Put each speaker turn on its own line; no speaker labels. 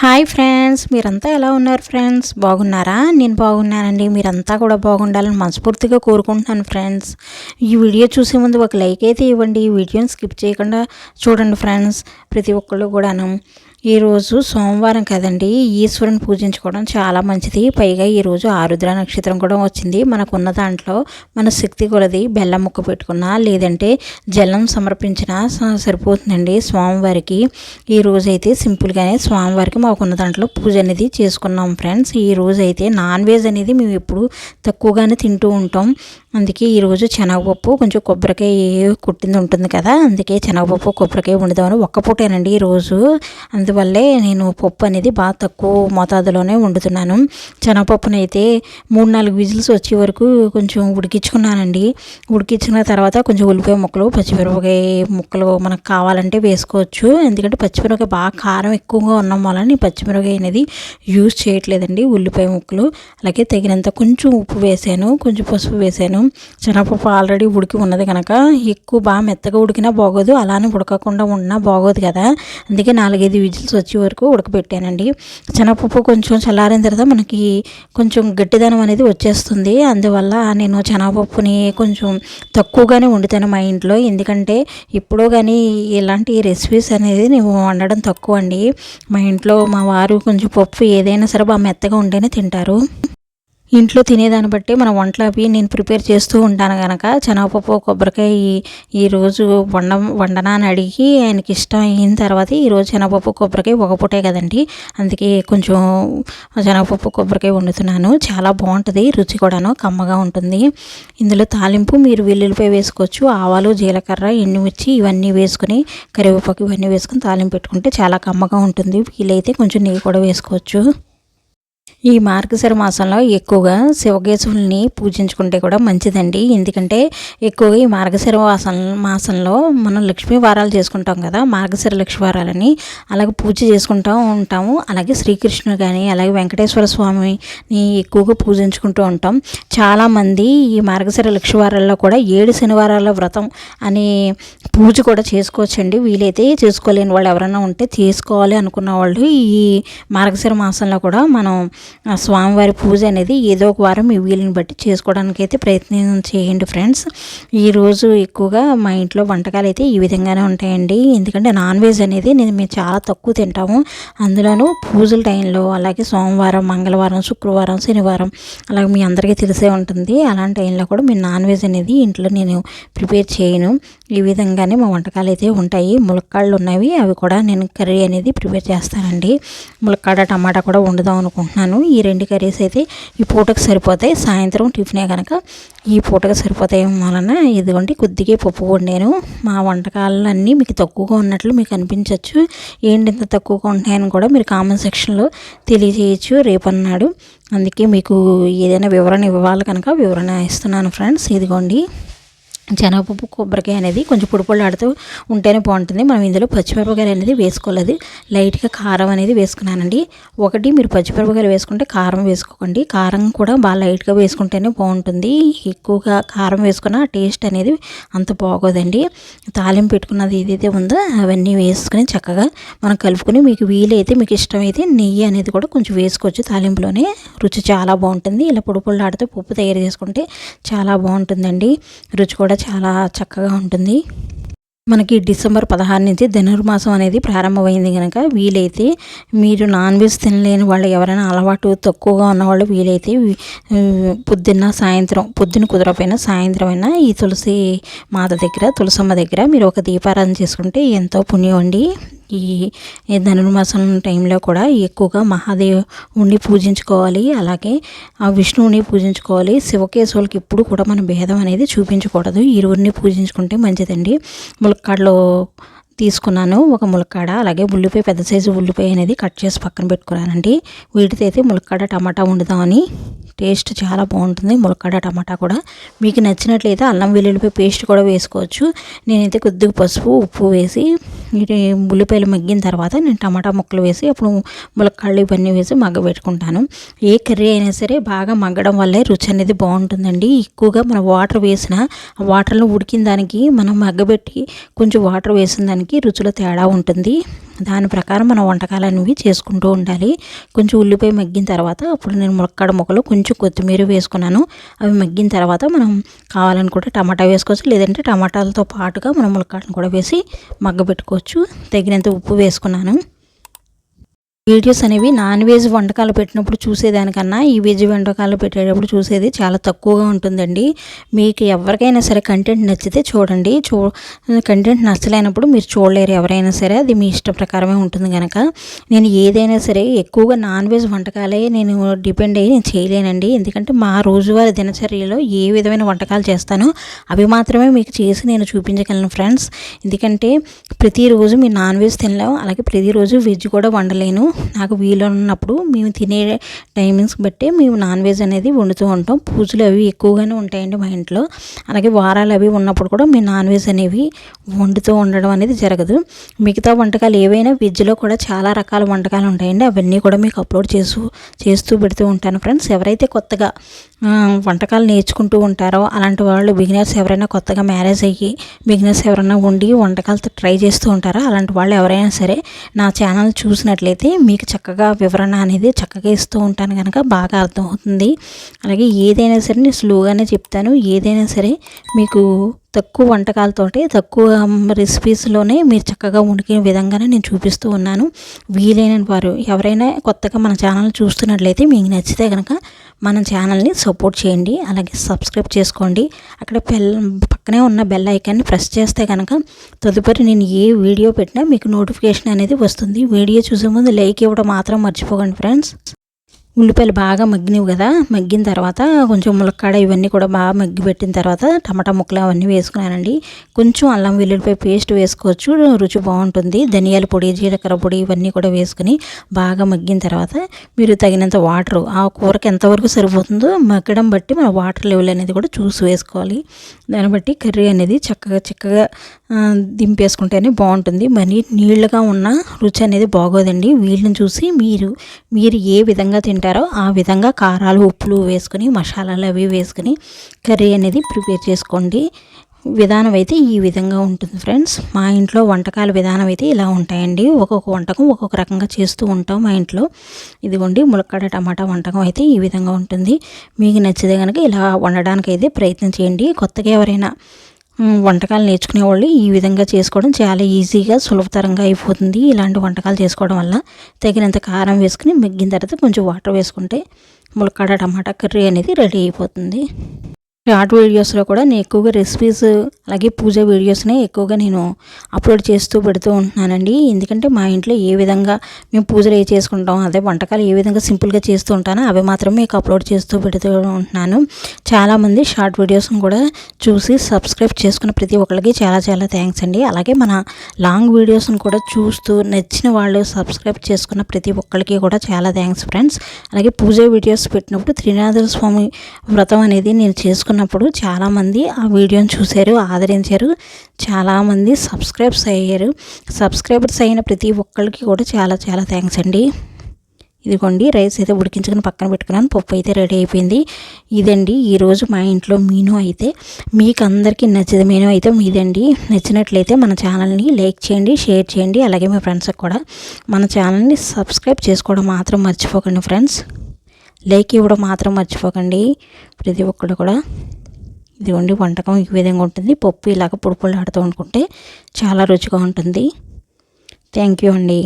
Hi friends మీరంతా ఎలా ఉన్నారు ఫ్రెండ్స్? బాగున్నారా? నేను బాగున్నానండి. మీరంతా కూడా బాగుండాలని మనస్ఫూర్తిగా కోరుకుంటున్నాను ఫ్రెండ్స్. ఈ వీడియో చూసే ముందు ఒక లైక్ అయితే ఇవ్వండి. ఈ వీడియోని స్కిప్ చేయకుండా చూడండి ఫ్రెండ్స్. ప్రతి ఒక్కళ్ళు కూడాను. ఈరోజు సోమవారం కదండి. ఈశ్వరుని పూజించుకోవడం చాలా మంచిది. పైగా ఈరోజు ఆరుద్ర నక్షత్రం కూడా వచ్చింది. మనకున్న దాంట్లో మన శక్తి కొలది బెల్లం ముక్క పెట్టుకున్నా లేదంటే జలం సమర్పించినా సరిపోతుందండి స్వామివారికి. ఈ రోజు అయితే సింపుల్గానే స్వామివారికి మాకున్న దాంట్లో పూజ అనేది చేసుకున్నాం ఫ్రెండ్స్. ఈ రోజు అయితే నాన్ వెజ్ అనేది మేము ఎప్పుడు తక్కువగానే తింటూ ఉంటాం. అందుకే ఈరోజు శనగపప్పు కొంచెం కొబ్బరికాయ కుట్టింది ఉంటుంది కదా అందుకే శనగపప్పు కొబ్బరికాయ వండుదామని ఒక్క పూటేనండి ఈరోజు అందువల్లే నేను పప్పు అనేది బాగా తక్కువ మోతాదులోనే వండుతున్నాను. శనగపప్పునైతే మూడు నాలుగు విజిల్స్ వచ్చే వరకు కొంచెం ఉడికించుకున్నానండి. ఉడికించుకున్న తర్వాత కొంచెం ఉల్లిపాయ ముక్కలు పచ్చిమిరపకాయ ముక్కలు మనకు కావాలంటే వేసుకోవచ్చు. ఎందుకంటే పచ్చిమిరపకాయ బాగా కారం ఎక్కువగా ఉన్నాం వలన పచ్చిమిరపకాయ అనేది యూజ్ చేయట్లేదండి ఉల్లిపాయ ముక్కలు. అలాగే తగినంత కొంచెం ఉప్పు వేసాను కొంచెం పసుపు వేసాను. శనగపప్పు ఆల్రెడీ ఉడికి ఉన్నది కనుక ఎక్కువ బాగా మెత్తగా ఉడికినా బాగోదు అలానే ఉడకకుండా ఉన్నా బాగోదు కదా. అందుకే నాలుగైదు విజిల్స్ వచ్చే వరకు ఉడకబెట్టానండి. శనగపప్పు కొంచెం చల్లారిన తర్వాత మనకి కొంచెం గట్టిదనం అనేది వచ్చేస్తుంది. అందువల్ల నేను శనగపప్పుని కొంచెం తక్కువగానే వండుతాను మా ఇంట్లో. ఎందుకంటే ఇప్పుడు కానీ ఇలాంటి రెసిపీస్ అనేది నేను వండడం తక్కువ అండి మా ఇంట్లో మా వారు కొంచెం పప్పు ఏదైనా సరే బాగా మెత్తగా ఉంటేనే తింటారు. ఇంట్లో తినేదాన్ని బట్టి మన వంటలు అవి నేను ప్రిపేర్ చేస్తూ ఉంటాను కనుక శనగపప్పు కొబ్బరికాయ ఈరోజు వండ వండనా అని అడిగి ఆయనకి ఇష్టం అయిన తర్వాత ఈరోజు శనగపప్పు కొబ్బరికాయ ఒక పూటే కదండి. అందుకే కొంచెం శనగపప్పు కొబ్బరికాయ వండుతున్నాను. చాలా బాగుంటుంది రుచి కూడాను కమ్మగా ఉంటుంది. ఇందులో తాలింపు మీరు వెల్లుల్లిపై వేసుకోవచ్చు ఆవాలు జీలకర్ర ఎండుమిర్చి ఇవన్నీ వేసుకుని కరివేపాకు ఇవన్నీ వేసుకుని తాలింపు పెట్టుకుంటే చాలా కమ్మగా ఉంటుంది. వీలైతే కొంచెం నెయ్యి కూడా వేసుకోవచ్చు. ఈ మార్గశిర మాసంలో ఎక్కువగా శివకేశవుల్ని పూజించుకుంటే కూడా మంచిదండి. ఎందుకంటే ఎక్కువగా ఈ మార్గశిర మాసం మాసంలో మనం లక్ష్మీ వారాలు చేసుకుంటాం కదా మార్గశిర లక్ష్మీ వారాలని అలాగే పూజ చేసుకుంటూ ఉంటాము. అలాగే శ్రీకృష్ణుడు కానీ అలాగే వెంకటేశ్వర స్వామిని ఎక్కువగా పూజించుకుంటూ ఉంటాం. చాలామంది ఈ మార్గశిర లక్ష్మీ వారాల్లో కూడా ఏడు శనివారాల వ్రతం అనే పూజ కూడా చేసుకోవచ్చండి. వీలైతే చేసుకోలేని వాళ్ళు ఎవరైనా ఉంటే చేసుకోవాలి అనుకున్న వాళ్ళు ఈ మార్గశిర మాసంలో కూడా మనం స్వామివారి పూజ అనేది ఏదో ఒక వారం మీ వీలుని బట్టి చేసుకోవడానికి అయితే ప్రయత్నం చేయండి ఫ్రెండ్స్. ఈరోజు ఎక్కువగా మా ఇంట్లో వంటకాలు అయితే ఈ విధంగానే ఉంటాయండి. ఎందుకంటే నాన్ వెజ్ అనేది నేను మేము చాలా తక్కువ తింటాము. అందులోనూ పూజల టైంలో అలాగే సోమవారం మంగళవారం శుక్రవారం శనివారం అలాగే మీ అందరికీ తెలిసే ఉంటుంది. అలాంటి టైంలో కూడా మేము నాన్ వెజ్ అనేది ఇంట్లో నేను ప్రిపేర్ చేయను. ఈ విధంగానే మా వంటకాలు అయితే ఉంటాయి. ములక్కాళ్ళు ఉన్నవి అవి కూడా నేను కర్రీ అనేది ప్రిపేర్ చేస్తానండి. ములక్కాడ టమాటా కూడా వండుదాం అనుకుంటున్నాను. ఈ రెండు కర్రీస్ అయితే ఈ పూటకు సరిపోతాయి. సాయంత్రం టిఫినే కనుక ఈ పూటకు సరిపోతాయి వలన ఇదిగోండి కొద్దిగా పప్పు వండాను. మా వంటకాలన్నీ మీకు తక్కువగా ఉన్నట్లు మీకు అనిపించవచ్చు ఏంటి ఇంత తక్కువగా ఉంటాయని కూడా మీరు కామెంట్ సెక్షన్లో తెలియజేయచ్చు రేపన్నాడు. అందుకే మీకు ఏదైనా వివరణ ఇవ్వాలి కనుక వివరణ ఇస్తున్నాను ఫ్రెండ్స్. ఇదిగోండి. శనగపప్పు కొబ్బరికాయ అనేది కొంచెం పొడి ఆడుతూ ఉంటేనే బాగుంటుంది. మనం ఇందులో పచ్చిమిరపకాయలు అనేది వేసుకోలేదు. లైట్గా కారం అనేది వేసుకున్నానండి. ఒకటి మీరు పచ్చిమిరపకాయలు వేసుకుంటే కారం వేసుకోకండి. కారం కూడా బాగా లైట్గా వేసుకుంటేనే బాగుంటుంది. ఎక్కువగా కారం వేసుకున్న టేస్ట్ అనేది అంత బాగోదండి. తాలింపు పెట్టుకున్నది ఏదైతే ఉందో అవన్నీ వేసుకుని చక్కగా మనం కలుపుకొని మీకు వీలైతే మీకు ఇష్టమైతే నెయ్యి అనేది కూడా కొంచెం వేసుకోవచ్చు తాలింపులోనే. రుచి చాలా బాగుంటుంది. ఇలా పొడి పప్పు తయారు చేసుకుంటే చాలా బాగుంటుందండి. రుచి కూడా చాలా చక్కగా ఉంటుంది. మనకి డిసెంబర్ పదహారు నుంచి ధనుర్మాసం అనేది ప్రారంభమైంది కనుక వీలైతే మీరు నాన్ వెజ్ తినలేని వాళ్ళు ఎవరైనా అలవాటు తక్కువగా ఉన్నవాళ్ళు వీలైతే పొద్దున్న సాయంత్రం పొద్దున్న కుదరపోయినా సాయంత్రం అయినా ఈ తులసి మాత దగ్గర తులసమ్మ దగ్గర మీరు ఒక దీపారాధన చేసుకుంటే ఎంతో పుణ్యం అండి. ఈ ధనుర్మాసం టైంలో కూడా ఎక్కువగా మహాదేవుణ్ణి పూజించుకోవాలి. అలాగే ఆ విష్ణువుని పూజించుకోవాలి. శివకేశవులకి ఎప్పుడు కూడా మన భేదం అనేది చూపించకూడదు. ఇరువురిని పూజించుకుంటే మంచిదండి. ములక్కాడలో తీసుకున్నాను ఒక ములక్కాడ. అలాగే ఉల్లిపాయ పెద్ద సైజు ఉల్లిపాయ అనేది కట్ చేసి పక్కన పెట్టుకున్నానండి. వీటితో అయితే ములక్కాడ టమాటా వండుదామని టేస్ట్ చాలా బాగుంటుంది. ములక్కాడ టమాటా కూడా మీకు నచ్చినట్లయితే అల్లం వెల్లుల్లిపాయ పేస్ట్ కూడా వేసుకోవచ్చు. నేనైతే కొద్దిగా పసుపు ఉప్పు వేసి ఇది ఉల్లిపాయలు మగ్గిన తర్వాత నేను టమాటా ముక్కలు వేసి అప్పుడు ములక్కాళ్ళు ఇవన్నీ వేసి మగ్గ పెట్టుకుంటాను ఏ కర్రీ అయినా సరే బాగా మగ్గడం వల్లే రుచి అనేది బాగుంటుందండి. ఎక్కువగా మనం వాటర్ వేసిన ఆ వాటర్లో ఉడికిన దానికి మనం మగ్గబెట్టి కొంచెం వాటర్ వేసిన దానికి రుచిలో తేడా ఉంటుంది. దాని ప్రకారం మనం వంటకాలు అనేవి చేసుకుంటూ ఉండాలి. కొంచెం ఉల్లిపాయ మగ్గిన తర్వాత అప్పుడు నేను ములక్కాడ ముక్కలు కొంచెం కొత్తిమీర వేసుకున్నాను. అవి మగ్గిన తర్వాత మనం కావాలనుకుంటే టమాటా వేసుకోవచ్చు. లేదంటే టమాటాలతో పాటుగా మనం ములక్కాడను కూడా వేసి మగ్గబెట్టుకోవచ్చు. తగినంత ఉప్పు వేసుకున్నాను. వీడియోస్ అనేవి నాన్ వెజ్ వంటకాలు పెట్టినప్పుడు చూసేదానికన్నా ఈ వెజ్ వంటకాలు పెట్టేటప్పుడు చూసేది చాలా తక్కువగా ఉంటుందండి. మీకు ఎవరికైనా సరే కంటెంట్ నచ్చితే చూడండి. చూ కంటెంట్ నచ్చలేనప్పుడు మీరు చూడలేరు ఎవరైనా సరే. అది మీ ఇష్ట ప్రకారమే ఉంటుంది కనుక నేను ఏదైనా సరే ఎక్కువగా నాన్ వెజ్ వంటకాలే నేను డిపెండ్ అయ్యి నేను చేయలేనండి. ఎందుకంటే మా రోజువారి దినచర్యలో ఏ విధమైన వంటకాలు చేస్తానో అవి మాత్రమే మీకు చేసి నేను చూపించగలను ఫ్రెండ్స్. ఎందుకంటే ప్రతిరోజు మీరు నాన్ వెజ్ తినలేము. అలాగే ప్రతిరోజు వెజ్ కూడా వండలేను. నాకు వీలు ఉన్నప్పుడు మేము తినే టైమింగ్స్ బట్టి మేము నాన్ వెజ్ అనేది వండుతూ ఉంటాం. పూజలు అవి ఎక్కువగానే ఉంటాయండి మా ఇంట్లో. అలాగే వారాలు అవి ఉన్నప్పుడు కూడా మేము నాన్ వెజ్ అనేవి వండుతూ ఉండడం అనేది జరగదు. మిగతా వంటకాలు ఏవైనా వెజ్లో కూడా చాలా రకాల వంటకాలు ఉంటాయండి. అవన్నీ కూడా మీకు అప్లోడ్ చేస్తూ చేస్తూ పెడుతూ ఉంటాను ఫ్రెండ్స్. ఎవరైతే కొత్తగా వంటకాలు నేర్చుకుంటూ ఉంటారో అలాంటి వాళ్ళు బిగినర్స్ ఎవరైనా కొత్తగా మ్యారేజ్ అయ్యి బిగినర్స్ ఎవరైనా ఉండి వంటకాలతో ట్రై చేస్తూ ఉంటారో అలాంటి వాళ్ళు ఎవరైనా సరే నా ఛానల్ చూసినట్లయితే మీకు చక్కగా వివరణ అనేది చక్కగా ఇస్తూ ఉంటాను కనుక బాగా అర్థమవుతుంది. అలాగే ఏదైనా సరే నేను స్లోగానే చెప్తాను. ఏదైనా సరే మీకు తక్కువ వంటకాలతోటి తక్కువ రెసిపీస్లోనే మీరు చక్కగా ఉడికిన విధంగానే నేను చూపిస్తూ ఉన్నాను. వీలైన వారు ఎవరైనా కొత్తగా మన ఛానల్ చూస్తున్నట్లయితే మీకు నచ్చితే కనుక మన ఛానల్ని సపోర్ట్ చేయండి. అలాగే సబ్స్క్రైబ్ చేసుకోండి. అక్కడ బెల్ పక్కనే ఉన్న బెల్ ఐకాన్ని ప్రెస్ చేస్తే కనుక తదుపరి నేను ఏ వీడియో పెట్టినా మీకు నోటిఫికేషన్ అనేది వస్తుంది. వీడియో చూసే ముందు లైక్ ఇవ్వడం మాత్రం మర్చిపోకండి ఫ్రెండ్స్. ఉల్లిపాయలు బాగా మగ్గినవి కదా మగ్గిన తర్వాత కొంచెం ములక్కాడ ఇవన్నీ కూడా బాగా మగ్గి పెట్టిన తర్వాత టమాటా ముక్కలు అవన్నీ వేసుకున్నానండి. కొంచెం అల్లం వెల్లుల్లిపాయ పేస్ట్ వేసుకోవచ్చు రుచి బాగుంటుంది. ధనియాల పొడి జీలకర్ర పొడి ఇవన్నీ కూడా వేసుకుని బాగా మగ్గిన తర్వాత మీరు తగినంత వాటర్ ఆ కూరకి ఎంతవరకు సరిపోతుందో మగ్గడం బట్టి మన వాటర్ లెవెల్ అనేది కూడా చూసి వేసుకోవాలి. దాన్ని బట్టి కర్రీ అనేది చక్కగా చక్కగా దింపేసుకుంటేనే బాగుంటుంది. మరి నీళ్ళుగా ఉన్న రుచి అనేది బాగోదండి. వీళ్ళని చూసి మీరు మీరు ఏ విధంగా తింటారో ఆ విధంగా కారాలు ఉప్పులు వేసుకుని మసాలాలు అవి వేసుకుని కర్రీ అనేది ప్రిపేర్ చేసుకోండి. విధానం అయితే ఈ విధంగా ఉంటుంది ఫ్రెండ్స్. మా ఇంట్లో వంటకాల విధానం అయితే ఇలా ఉంటాయండి. ఒక్కొక్క వంటకం ఒక్కొక్క రకంగా చేస్తూ ఉంటాం మా ఇంట్లో. ఇదిగోండి ములక్కడ టమాటా వంటకం అయితే ఈ విధంగా ఉంటుంది. మీకు నచ్చితే కనుక ఇలా వండడానికి అయితే ప్రయత్నం చేయండి. కొత్తగా ఎవరైనా వంటకాలు నేర్చుకునే వాళ్ళు ఈ విధంగా చేసుకోవడం చాలా ఈజీగా సులభతరంగా అయిపోతుంది. ఇలాంటి వంటకాలు చేసుకోవడం వల్ల తగినంత కారం వేసుకుని మగ్గిన తర్వాత కొంచెం వాటర్ వేసుకుంటే ములక్కాడ టమాటా కర్రీ అనేది రెడీ అయిపోతుంది. షార్ట్ వీడియోస్లో కూడా నేను ఎక్కువగా రెసిపీస్ అలాగే పూజ వీడియోస్నే ఎక్కువగా నేను అప్లోడ్ చేస్తూ పెడుతూ ఉంటున్నానండి. ఎందుకంటే మా ఇంట్లో ఏ విధంగా మేము పూజలు ఏ చేసుకుంటాం అదే వంటకాలు ఏ విధంగా సింపుల్గా చేస్తూ ఉంటానో అవి మాత్రమే మీకు అప్లోడ్ చేస్తూ పెడుతూ ఉంటున్నాను. చాలామంది షార్ట్ వీడియోస్ని కూడా చూసి సబ్స్క్రైబ్ చేసుకున్న ప్రతి ఒక్కరికి చాలా చాలా థ్యాంక్స్ అండి. అలాగే మన లాంగ్ వీడియోస్ని కూడా చూస్తూ నచ్చిన వాళ్ళు సబ్స్క్రైబ్ చేసుకున్న ప్రతి ఒక్కరికి కూడా చాలా థ్యాంక్స్ ఫ్రెండ్స్. అలాగే పూజ వీడియోస్ పెట్టినప్పుడు త్రినాథ స్వామి వ్రతం అనేది నేను చేసుకున్నప్పుడు చాలామంది ఆ వీడియోని చూశారు ఆ ఆదరించారు. చాలామంది సబ్స్క్రైబ్స్ అయ్యారు. సబ్స్క్రైబర్స్ అయిన ప్రతి ఒక్కరికి కూడా చాలా చాలా థ్యాంక్స్ అండి. ఇదిగోండి రైస్ అయితే ఉడికించుకుని పక్కన పెట్టుకున్నాను. పప్పు అయితే రెడీ అయిపోయింది. ఇదండి ఈరోజు మా ఇంట్లో మీను అయితే. మీకు అందరికీ నచ్చిన మీను అయితే మీదండి. నచ్చినట్లయితే మన ఛానల్ని లైక్ చేయండి షేర్ చేయండి. అలాగే మీ ఫ్రెండ్స్కి కూడా మన ఛానల్ని సబ్స్క్రైబ్ చేసుకోవడం మాత్రం మర్చిపోకండి ఫ్రెండ్స్. లైక్ ఇవ్వడం మాత్రం మర్చిపోకండి. ప్రతి ఒక్కరు కూడా. ఇదిగోండి వంటకం ఈ విధంగా ఉంటుంది. పప్పు ఇలాగ పొడి పొడి ఆడుతూ అనుకుంటే చాలా రుచిగా ఉంటుంది. థ్యాంక్ యూ అండి.